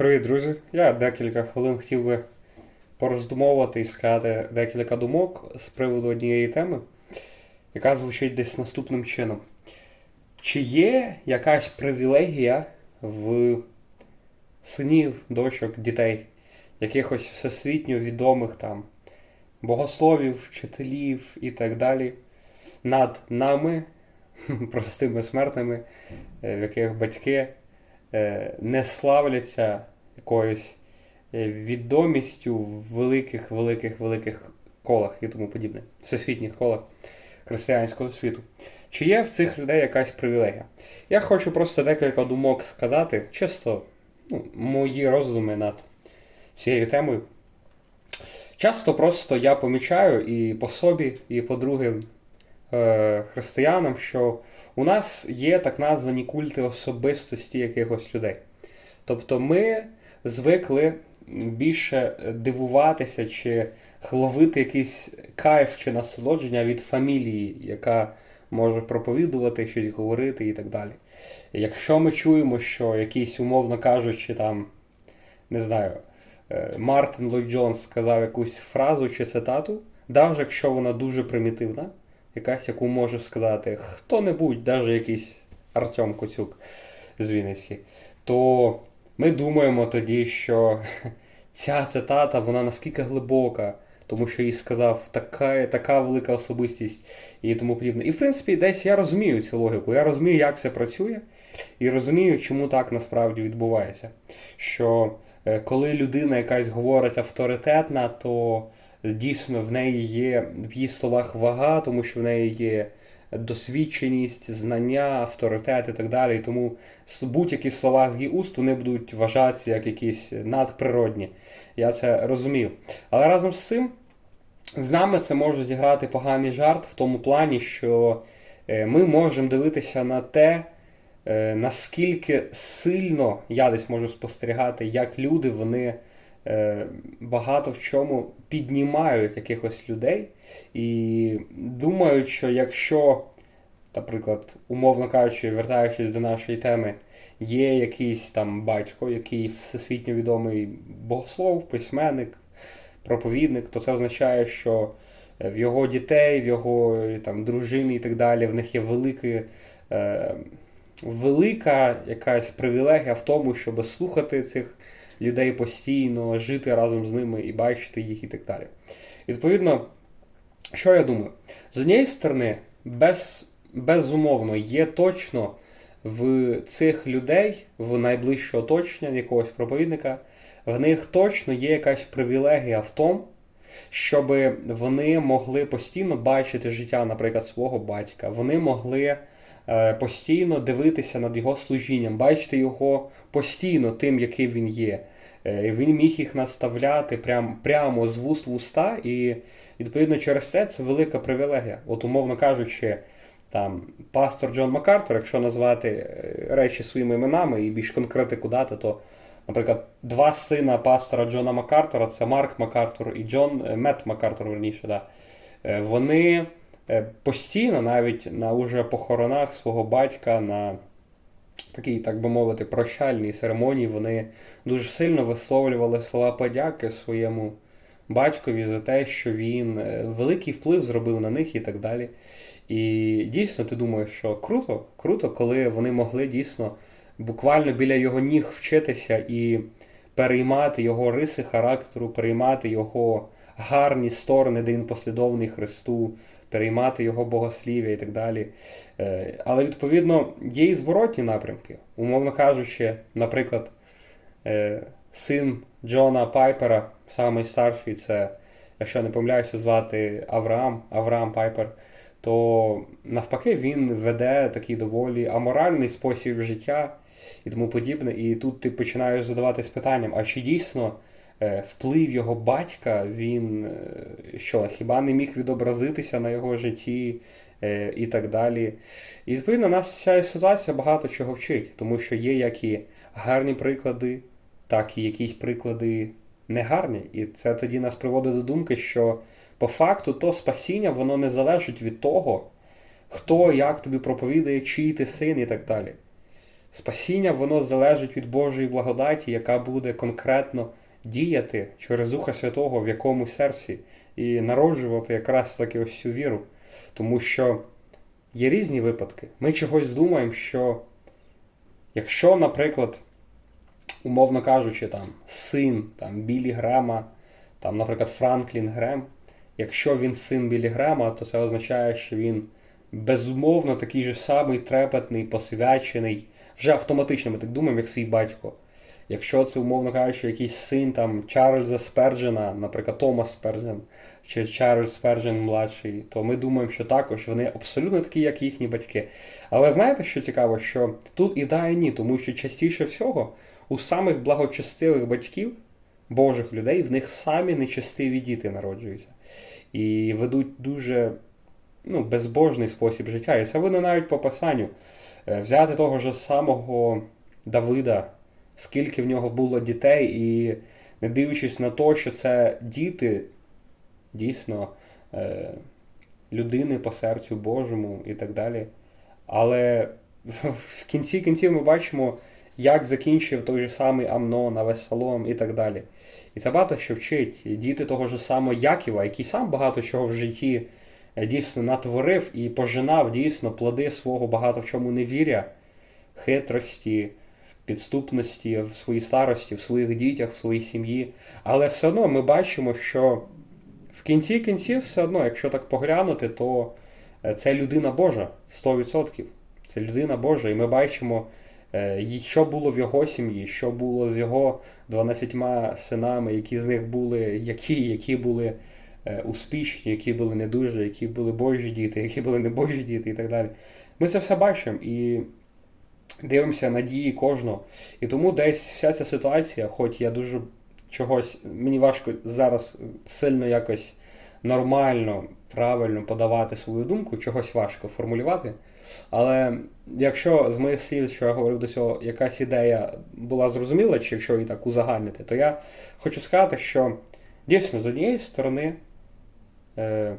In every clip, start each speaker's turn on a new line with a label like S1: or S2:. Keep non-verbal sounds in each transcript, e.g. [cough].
S1: Привіт, друзі! Я декілька хвилин хотів би пороздумовувати і сказати декілька думок з приводу однієї теми, яка звучить десь наступним чином. Чи є якась привілегія в синів, дочок, дітей, якихось всесвітньо відомих там богословів, вчителів і так далі, над нами, [laughs] простими смертними, в яких батьки не славляться якоюсь е, відомістю в великих, великих, великих колах і тому подібне, всесвітніх колах християнського світу. Чи є в цих людей якась привілегія? Я хочу просто декілька думок сказати, чисто ну, мої роздуми над цією темою. Часто просто я помічаю і по собі, і по другим е, християнам, що у нас є так названі культи особистості якихось людей. Тобто ми звикли більше дивуватися чи ловити якийсь кайф чи насолодження від фамілії, яка може проповідувати, щось говорити і так далі. Якщо ми чуємо, що якийсь, умовно кажучи, там, не знаю, е, Мартин Ллойд Джонс сказав якусь фразу чи цитату, навіть якщо вона дуже примітивна, якась, яку може сказати хто-небудь, навіть якийсь Артем Коцюк з Вінниці, то ми думаємо тоді, що [laughs] ця цитата вона наскільки глибока, тому що їй сказав така, така велика особистість і тому подібне. І в принципі, десь я розумію цю логіку, я розумію, як це працює, і розумію, чому так насправді відбувається. Що е, коли людина якась говорить авторитетна, то дійсно в неї є в її словах вага, тому що в неї є досвідченість, знання, авторитет і так далі. Тому будь-які слова з її уст вони будуть вважатися як якісь надприродні. Я це розумію. Але разом з цим з нами це може зіграти поганий жарт в тому плані, що е, ми можемо дивитися на те, е, наскільки сильно я десь можу спостерігати, як люди вони багато в чому піднімають якихось людей і думають, що якщо, наприклад, умовно кажучи, вертаючись до нашої теми, є якийсь там батько, який всесвітньо відомий богослов, письменник, проповідник, то це означає, що в його дітей, в його е, там дружини і так далі, в них є велике. Е, велика якась привілегія в тому, щоб слухати цих людей постійно, жити разом з ними і бачити їх і так далі. Відповідно, що я думаю? З однієї сторони, без, безумовно, є точно в цих людей, в найближче оточення якогось проповідника, в них точно є якась привілегія в тому, щоб вони могли постійно бачити життя, наприклад, свого батька. Вони могли постійно дивитися над його служінням, бачити його постійно тим, яким він є. Е, Він міг їх наставляти прям, прямо з вуст в уста, і відповідно через це це велика привілегія. От, умовно кажучи, там пастор Джон Макартер, якщо назвати е, речі своїми іменами і більш конкретику дати, то, наприклад, два сина пастора Джона Макартера це Марк Макартур і Джон е, Мет Макартур, верніше, да. Е, вони е, постійно, навіть на уже похоронах свого батька, на такій, так би мовити, прощальній церемонії, вони дуже сильно висловлювали слова подяки своєму батькові за те, що він е, великий вплив зробив на них і так далі. І дійсно, ти думаєш, що круто, круто, коли вони могли дійсно буквально біля його ніг вчитися і переймати його риси характеру, переймати його гарні сторони, де він послідовний Христу, переймати його богослів'я і так далі. Е, Але відповідно є і зворотні напрямки. Умовно кажучи, наприклад, е, син Джона Пайпера, самий старший, це, якщо не помиляюся, звати Авраам, Авраам Пайпер, то навпаки він веде такий доволі аморальний спосіб життя і тому подібне. І тут ти починаєш задаватись питанням, а чи дійсно вплив його батька, він е, що, хіба не міг відобразитися на його житті е, і так далі. І відповідно нас ця ситуація багато чого вчить, тому що є як і гарні приклади, так і якісь приклади негарні. І це тоді нас приводить до думки, що по факту то спасіння воно не залежить від того, хто як тобі проповідає, чий ти син і так далі. Спасіння воно залежить від Божої благодаті, яка буде конкретно діяти через Духа Святого в якомусь серці і народжувати якраз таки ось цю віру. Тому що є різні випадки. Ми чогось думаємо, що якщо, наприклад, умовно кажучи, там син там, Білі Грема, там, наприклад, Франклін Грем, якщо він син Білі Грема, то це означає, що він безумовно такий же самий трепетний, посвячений, вже автоматично ми так думаємо, як свій батько. Якщо це, умовно кажучи, якийсь син там Чарльза Сперджена, наприклад, Томас Сперджен чи Чарльз Сперджен младший, то ми думаємо, що також вони абсолютно такі, як їхні батьки. Але знаєте, що цікаво, що тут і да, і ні, тому що частіше всього у самих благочестивих батьків, Божих людей, в них самі нечестиві діти народжуються. І ведуть дуже ну, безбожний спосіб життя. І це видно навіть по писанню. Е, Взяти того ж самого Давида, скільки в нього було дітей, і не дивлячись на те, що це діти дійсно е, людини по серцю Божому і так далі. Але в- кінці кінців ми бачимо, як закінчив той же самий Амнон, Авесалом і так далі. І це багато що вчить. Діти того ж самого Яківа, який сам багато чого в житті е, дійсно натворив і пожинав дійсно плоди свого багато в чому невіря, хитрості, підступності в своїй старості, в своїх дітях, в своїй сім'ї. Але все одно ми бачимо, що в кінці кінців, все одно, якщо так поглянути, то е, це людина Божа 100%. Це людина Божа, і ми бачимо, е, що було в його сім'ї, що було з його 12 синами, які з них були, які, які були е, успішні, які були не дуже, які були Божі діти, які були не Божі діти і так далі. Ми це все бачимо і дивимося на дії кожного. І тому десь вся ця ситуація, хоч я дуже чогось, мені важко зараз сильно якось нормально, правильно подавати свою думку, чогось важко формулювати. Але якщо з моїх слів, що я говорив до цього, якась ідея була зрозуміла, чи якщо її так узагальнити, то я хочу сказати, що дійсно з однієї сторони е,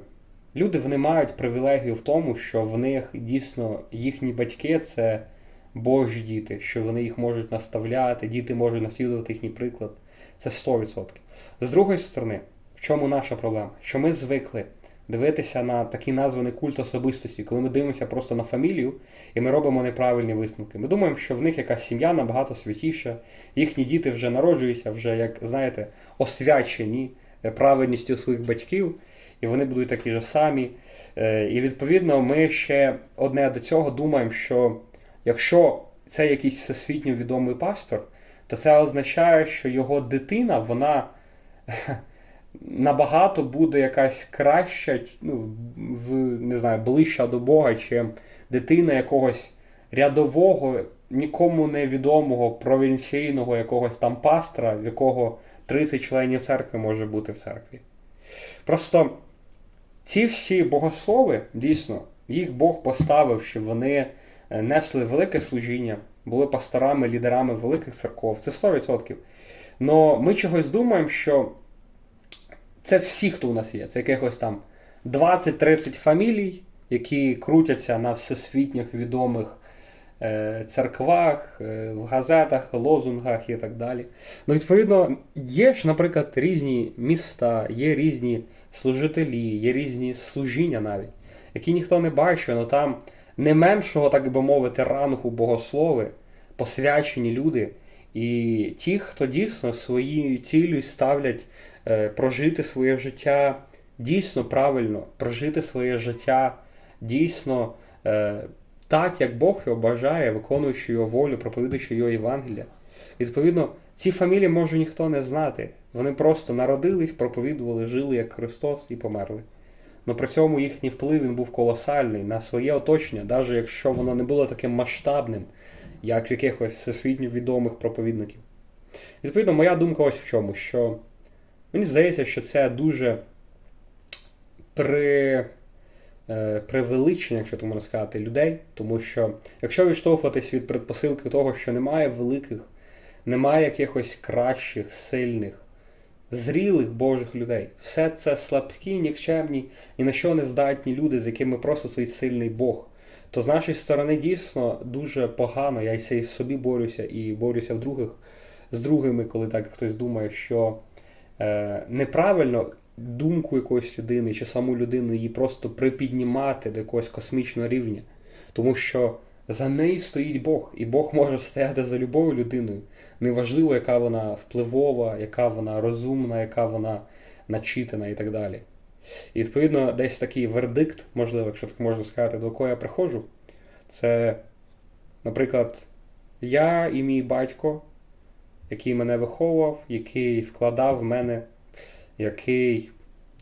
S1: люди вони мають привілегію в тому, що в них дійсно їхні батьки це Божі діти, що вони їх можуть наставляти, діти можуть наслідувати їхній приклад. Це 100%. З другої сторони, в чому наша проблема? Що ми звикли дивитися на такий названий культ особистості, коли ми дивимося просто на фамілію і ми робимо неправильні висновки. Ми думаємо, що в них якась сім'я набагато святіша, їхні діти вже народжуються, вже, як знаєте, освячені е, праведністю своїх батьків, і вони будуть такі ж самі. Е, І відповідно, ми ще одне до цього думаємо, що якщо це якийсь всесвітньо відомий пастор, то це означає, що його дитина, вона [laughs] набагато буде якась краща, ну, в, не знаю, ближча до Бога, чим дитина якогось рядового, нікому невідомого провінційного якогось там пастора, в якого 30 членів церкви може бути в церкві. Просто ці всі богослови, дійсно, їх Бог поставив, щоб вони несли велике служіння, були пасторами, лідерами великих церков. Це 100%. Но ми чогось думаємо, що це всі, хто у нас є. Це якихось там 20-30 фамілій, які крутяться на всесвітніх відомих е, церквах, е, в газетах, лозунгах і так далі. Ну, відповідно, є ж, наприклад, різні міста, є різні служителі, є різні служіння навіть, які ніхто не бачить, але там не меншого, так би мовити, рангу богослови, посвячені люди. І ті, хто дійсно свої цілі ставлять е, прожити своє життя дійсно правильно, прожити своє життя дійсно е, так, як Бог його бажає, виконуючи його волю, проповідуючи його Євангелія. Відповідно, ці фамілії може ніхто не знати. Вони просто народились, проповідували, жили як Христос і померли. Но при цьому їхній вплив він був колосальний на своє оточення, навіть якщо воно не було таким масштабним, як в якихось всесвітньо відомих проповідників. Відповідно, моя думка ось в чому, що мені здається, що це дуже при, е, привеличення, якщо так можна сказати, людей, тому що якщо відштовхуватись від предпосилки того, що немає великих, немає якихось кращих, сильних, зрілих Божих людей, все це слабкі, нікчемні, ні на що не здатні люди, з якими просто стоїть сильний Бог то з нашої сторони дійсно дуже погано. Я і в собі борюся і борюся в других з другими, коли так хтось думає, що е, неправильно думку якоїсь людини чи саму людину її просто припіднімати до якогось космічного рівня. Тому що за нею стоїть Бог, і Бог може стояти за любою людиною. Неважливо, яка вона впливова, яка вона розумна, яка вона начитана і так далі. І відповідно, десь такий вердикт, можливо, якщо так можна сказати, до якого я приходжу, це, наприклад, я і мій батько, який мене виховував, який вкладав в мене, який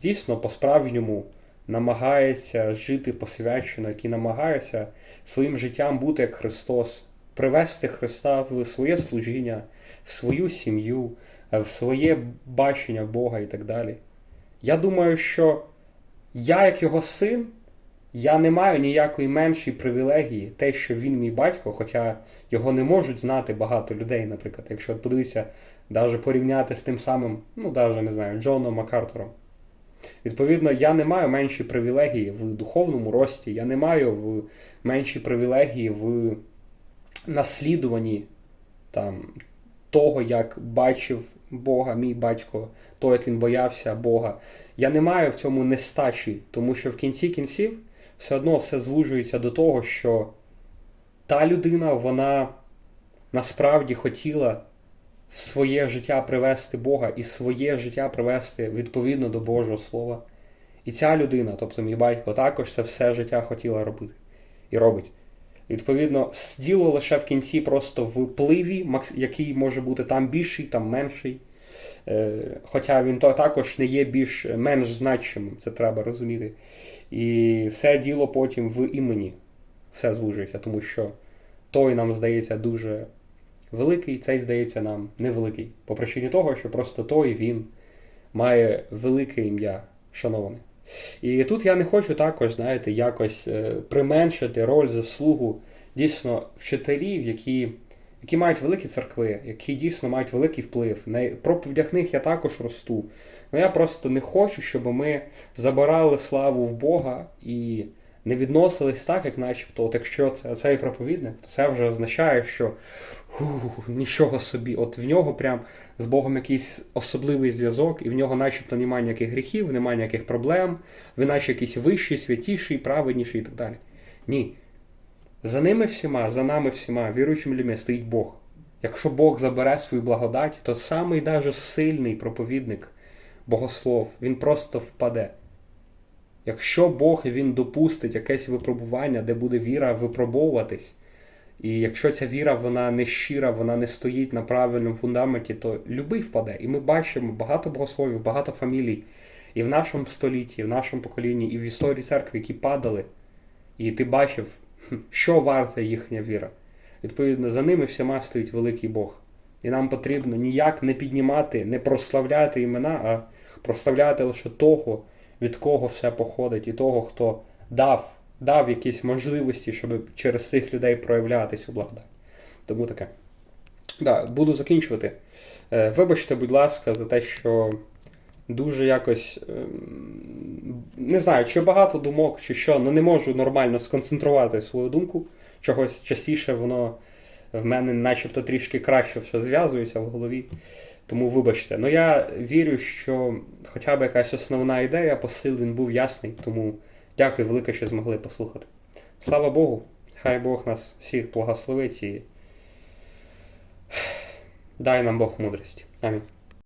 S1: дійсно по-справжньому намагається жити посвячено, який намагається своїм життям бути як Христос, привести Христа в своє служіння, в свою сім'ю, в своє бачення Бога і так далі. Я думаю, що я, як його син, я не маю ніякої меншої привілегії, те, що він мій батько, хоча його не можуть знати багато людей, наприклад, якщо подивитися, навіть порівняти з тим самим, ну, навіть не знаю, Джоном Макартером. Відповідно, я не маю менші привілегії в духовному рості, я не маю в менші привілегії в наслідуванні там, того, як бачив Бога, мій батько, того, як він боявся Бога. Я не маю в цьому нестачі, тому що в кінці кінців все одно все звужується до того, що та людина, вона насправді хотіла в своє життя привести Бога і своє життя привести відповідно до Божого Слова. І ця людина, тобто мій батько, також це все життя хотіла робити і робить. Відповідно, діло лише в кінці просто в впливі, який може бути там більший, там менший. Е, хоча він то також не є більш менш значимим, це треба розуміти. І все діло потім в імені. Все звужується, тому що той нам здається дуже великий, цей здається нам невеликий. По причині того, що просто той він має велике ім'я, шановане. І тут я не хочу також, знаєте, якось е, применшити роль заслугу дійсно вчителів, які які мають великі церкви, які дійсно мають великий вплив. На проповідях них я також росту. Ну я просто не хочу, щоб ми забирали славу в Бога і не відносились так, як начебто, от якщо це цей проповідник, то це вже означає, що ух, нічого собі, от в нього прям з Богом якийсь особливий зв'язок, і в нього начебто немає ніяких гріхів, немає ніяких проблем, він наче якийсь вищий, святіший, праведніший і так далі. Ні. За ними всіма, за нами всіма, віруючими людьми, стоїть Бог. Якщо Бог забере свою благодать, то самий даже сильний проповідник, богослов, він просто впаде. Якщо Бог він допустить якесь випробування, де буде віра випробовуватись, і якщо ця віра вона не щира, вона не стоїть на правильному фундаменті, то любий впаде. І ми бачимо багато богословів, багато фамілій і в нашому столітті, і в нашому поколінні, і в історії церкви, які падали. І ти бачив, що варта їхня віра. Відповідно, за ними всіма стоїть великий Бог. І нам потрібно ніяк не піднімати, не прославляти імена, а прославляти лише того від кого все походить, і того, хто дав дав якісь можливості, щоб через цих людей проявлятися у благодаті. Тому таке. Да, Буду закінчувати. Е, вибачте, будь ласка, за те, що дуже якось ем, не знаю, чи багато думок, чи що, але не можу нормально сконцентрувати свою думку. Чогось частіше воно в мене начебто трішки краще все зв'язується в голові. Тому вибачте. Ну я вірю, що хоча б якась основна ідея, посил він був ясний. Тому дякую велике, що змогли послухати. Слава Богу! Хай Бог нас всіх благословить і [sighs] дай нам Бог мудрості. Амінь.